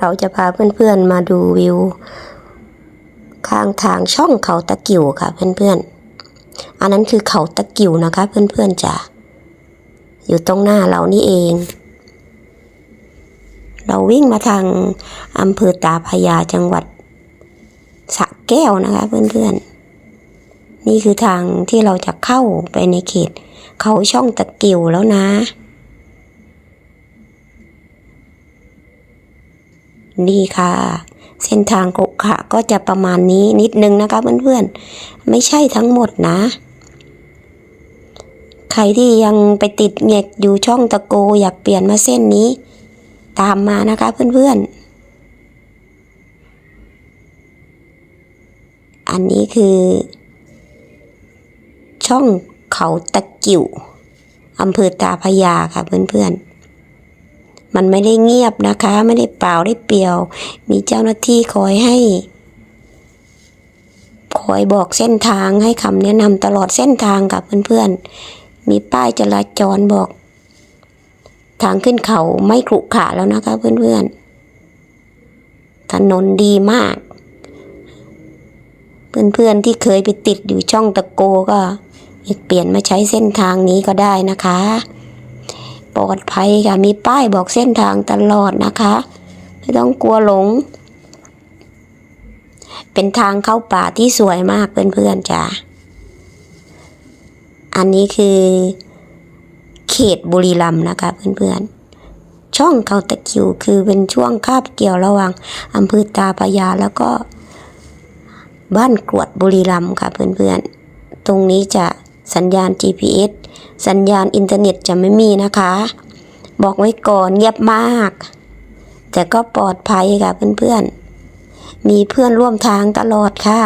เราจะพาเพื่อนๆมาดูวิว ข้างทางช่องเขาตะกิ่วค่ะเพื่อนๆ อันนั้นคือเขาตะกิ่วนะคะ เพื่อนๆจ้ะอยู่ตรงหน้าเรานี่เอง เราวิ่งมาทางอำเภอตาพยาจังหวัดสะแก้วนะคะเพื่อนๆ นี่คือทางที่เราจะเข้าไปในเขต เขาช่องตะกิ่วแล้วนะ นี่ค่ะ เส้นทางกุขะก็จะประมาณนี้นิดนึงนะคะเพื่อนๆ ไม่ใช่ทั้งหมดนะ ใครที่ยังไปติดเงกอยู่ช่องตะโกอยากเปลี่ยนมาเส้นนี้ ตามมานะคะเพื่อนๆอันนี้คือ ช่องเขาตะกิ่วอำเภอตาพยาค่ะเพื่อนๆ มันไม่ได้เงียบนะคะ ไม่ได้เปล่าได้เปลี่ยว มีเจ้าหน้าที่คอยให้ คอยบอกเส้นทางให้คำแนะนำตลอดเส้นทางกับเพื่อนๆ มีป้ายจราจรบอก ทางขึ้นเขาไม่ขรุขระแล้วนะคะเพื่อนๆ ถนนดีมาก เพื่อนๆที่เคยไปติดอยู่ช่องตะโกก็เปลี่ยนมาใช้เส้นทางนี้ก็ได้นะคะ ปลอดภัยค่ะมีป้ายบอกเส้นทางตลอดนะคะ ไม่ต้องกลัวหลง เป็นทางเข้าป่าที่สวยมากเพื่อนๆจ้ะอันนี้คือเขตบุรีรัมย์นะคะเพื่อนๆ ช่องเขาตะคิวคือเป็นช่วงคาบเกี่ยวระหว่างอำเภอตาพยาแล้วก็บ้านกรวดบุรีรัมย์ค่ะเพื่อนๆ ตรงนี้จะ สัญญาณ GPS สัญญาณอินเทอร์เน็ตจะไม่มีนะคะ บอกไว้ก่อนเงียบมาก แต่ก็ปลอดภัยค่ะเพื่อนๆ มีเพื่อนร่วมทางตลอดค่ะ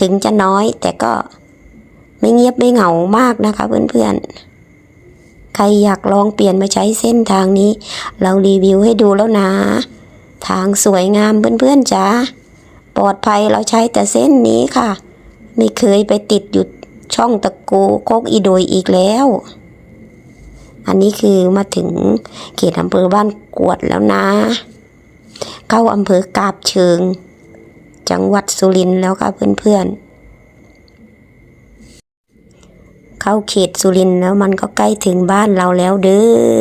ถึงจะน้อยแต่ก็ไม่เงียบไม่เหงามากนะคะเพื่อนๆ ใครอยากลองเปลี่ยนมาใช้เส้นทางนี้ เรารีวิวให้ดูแล้วนะ ทางสวยงามเพื่อนๆจ้าปลอดภัยเราใช้แต่เส้นนี้ค่ะ ไม่เคยไปติดอยู่ ช่องตะโกโคกอีโดยอีกแล้ว อันนี้คือมาถึงเขตอำเภอบ้านกวดแล้วนะ เข้าอำเภอกาบเชิง จังหวัดสุรินทร์แล้วค่ะเพื่อนๆ เข้าเขตสุรินทร์แล้วมันก็ใกล้ถึงบ้านเราแล้วเด้อ